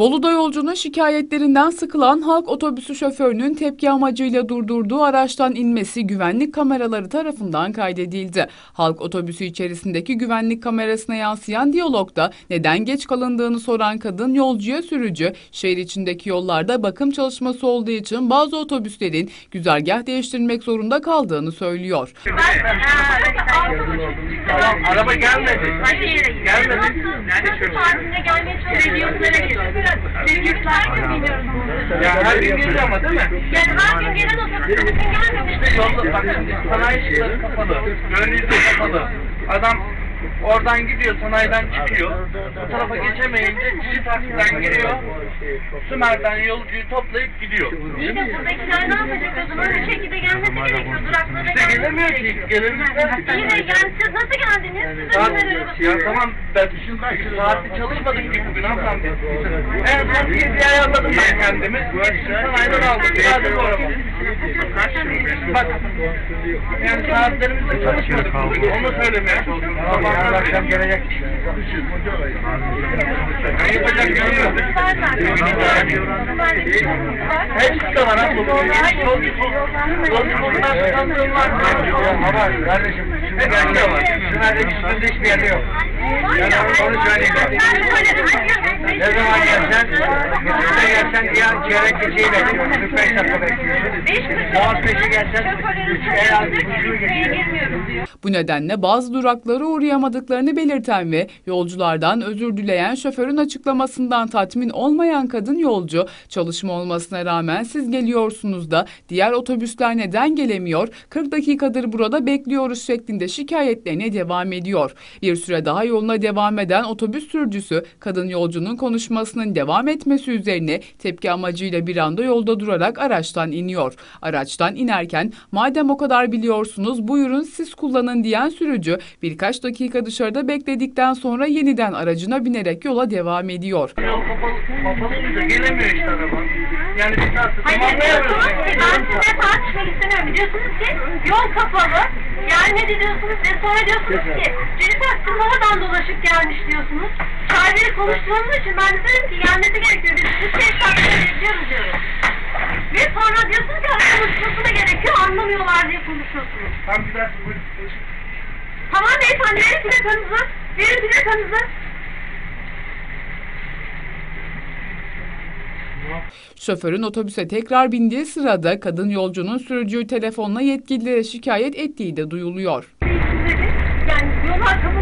Bolu'da yolcunun şikayetlerinden sıkılan halk otobüsü şoförünün tepki amacıyla durdurduğu araçtan inmesi güvenlik kameraları tarafından kaydedildi. Halk otobüsü içerisindeki güvenlik kamerasına yansıyan diyalogda neden geç kalındığını soran kadın yolcuya sürücü, şehir içindeki yollarda bakım çalışması olduğu için bazı otobüslerin güzergah değiştirmek zorunda kaldığını söylüyor. Araba gelmedi. Gelmedi. Nerede tatilde gelmeye çalışıyorsunuz? Sevgililer mi biliyoruz onu? Ya her gün geliyor ama değil mi? Yani her gün gelen otobüsümüzün gelmemiş. Yolda bak sanayi ışıkları kapalı. Önünüzde kapalı. Adam oradan gidiyor sanayiden çıkıyor. Bu tarafa geçemeyince kişi taksiden giriyor. Sümer'den yolcuyu toplayıp gidiyor. İyi de buradakiler ne yapacak o zaman? Bir şekilde gelmesi gerekiyor. Duraklara İşte gelemiyor ki. Gelemezler. İyi de yani siz nasıl geldiniz? Siz de ya tamam ben saatli çalışmadık ki bugün hanımefendi. En son bir ayarladım ben kendimi. Gittim sanayiden aldım. Geldim bu araba. Bak. Yani saatlerimizde çalışmadık. Onu söylemeye çalışıyorum. Sabahlar akşam gelecek. Ben yapacak şey yok. Hepsi de var ha. Yolcu kolundan sandığım var. Ama kardeşim şimdi geldi var. Şunlarda üstünde hiçbir yerde yok. Ne zaman gelsen, üstünde gelsen ya çeyrek geçeyi bekliyorsun, 45 dakika bekliyorsun. Saat 5'i gelsen, en az buçuğu geçiyor. Bu nedenle bazı duraklara uğrayamadıklarını belirten ve yolculardan özür dileyen şoförün açıklamasından tatmin olmayan kadın yolcu, çalışma olmasına rağmen siz geliyorsunuz da diğer otobüsler neden gelemiyor, 40 dakikadır burada bekliyoruz şeklinde şikayetlerine devam ediyor. Bir süre daha yoluna devam eden otobüs sürücüsü, kadın yolcunun konuşmasının devam etmesi üzerine tepki amacıyla bir anda yolda durarak araçtan iniyor. Araçtan inerken madem o kadar biliyorsunuz buyurun siz kullanın diyen sürücü birkaç dakika dışarıda bekledikten sonra yeniden aracına binerek yola devam ediyor. Yol kapalı, kapalıydı. Gelemiyor işte araba. Yani bir saat Hayır diyorsunuz ki ben size tartışmak istemiyorum. Diyorsunuz ki yol kapalı. Yani ne diyorsunuz? E sonra diyorsunuz ki taksi oradan dolaşıp gelmiş diyorsunuz. Şahitleri konuştuğumuz için ben de dedim ki gelmesi gerekiyor. Biz bu şey saatinde bekliyoruz diyorum. Ve sonra diyorsunuz ki konuşması da gerekiyor. Anlamıyorlar diye konuşuyorsunuz. Tam güzel. Tamam beyefendi verin plakanızı. Verin plakanızı. Şoförün otobüse tekrar bindiği sırada kadın yolcunun sürücüyü telefonla yetkililere şikayet ettiği de duyuluyor. Yani yollar kapalı